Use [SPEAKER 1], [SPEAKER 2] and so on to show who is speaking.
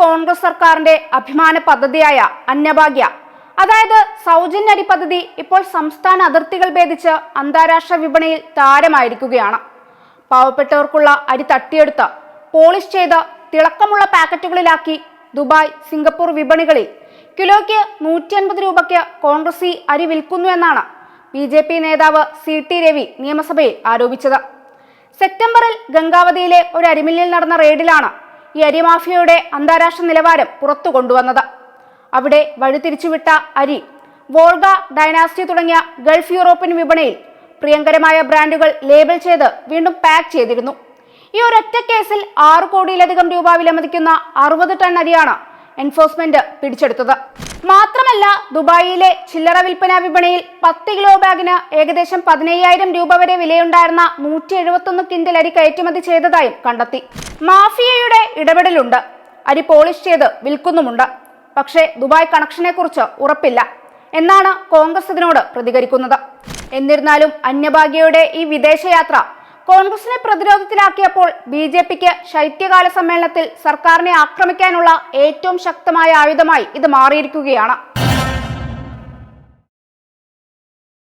[SPEAKER 1] കോൺഗ്രസ് സർക്കാരിന്റെ അഭിമാന പദ്ധതിയായ അന്നഭാഗ്യ. അതായത് സൗജന്യ അരി പദ്ധതി ഇപ്പോൾ സംസ്ഥാന അതിർത്തികൾ ഭേദിച്ച് അന്താരാഷ്ട്ര വിപണിയിൽ താരമായിരിക്കുകയാണ്. പാവപ്പെട്ടവർക്കുള്ള അരി തട്ടിയെടുത്ത് പോളിഷ് ചെയ്ത് തിളക്കമുള്ള പാക്കറ്റുകളിലാക്കി ദുബായ് സിംഗപ്പൂർ വിപണികളിൽ കിലോയ്ക്ക് നൂറ്റി അൻപത് രൂപയ്ക്ക് കോൺഗ്രസ് അരി വിൽക്കുന്നു എന്നാണ് ബി ജെ പി നേതാവ് സി ടി രവി നിയമസഭയിൽ ആരോപിച്ചത്. സെപ്റ്റംബറിൽ ഗംഗാവതിയിലെ ഒരു അരിമില്ലിൽ നടന്ന റെയ്ഡിലാണ് ഈ അരിമാഫിയയുടെ അന്താരാഷ്ട്ര നിലവാരം പുറത്തു കൊണ്ടുവന്നത്. അവിടെ വഴിതിരിച്ചുവിട്ട അരി വോൾഗ ഡൈനാസ്റ്റി തുടങ്ങിയ ഗൾഫ് യൂറോപ്യൻ വിപണിയിൽ പ്രിയങ്കരമായ ബ്രാൻഡുകൾ ലേബൽ ചെയ്ത് വീണ്ടും പാക്ക് ചെയ്തിരുന്നു. ഈ ഒരൊറ്റ കേസിൽ ആറ് കോടിയിലധികം രൂപ വിലമതിക്കുന്ന അറുപത് ടൺ അരിയാണ് എൻഫോഴ്സ്മെന്റ് പിടിച്ചെടുത്തത്. മാത്രമല്ല ദുബായിലെ ചില്ലറ വിൽപ്പന വിപണിയിൽ പത്ത് കിലോ ബാഗിന് ഏകദേശം പതിനയ്യായിരം രൂപ വരെ വിലയുണ്ടായിരുന്ന നൂറ്റി എഴുപത്തൊന്ന് കിൻഡൽ അരി കയറ്റുമതി ചെയ്തതായും കണ്ടെത്തി. മാഫിയയുടെ ഇടപെടലുണ്ട്. അരി പോളിഷ് ചെയ്ത് വിൽക്കുന്നുമുണ്ട്. പക്ഷേ ദുബായ് കണക്ഷനെ കുറിച്ച് ഉറപ്പില്ല. എന്നാണ് കോൺഗ്രസ് ഇതിനോട് പ്രതികരിക്കുന്നത്. എന്നിരുന്നാലും അന്യഭാഗ്യയുടെ ഈ വിദേശയാത്ര കോൺഗ്രസിനെ പ്രതിരോധത്തിലാക്കിയപ്പോൾ ബി ജെ പിക്ക് ശൈത്യകാല സമ്മേളനത്തിൽ സർക്കാരിനെ ആക്രമിക്കാനുള്ള ഏറ്റവും ശക്തമായ ആയുധമായി ഇത് മാറിയിരിക്കുകയാണ്.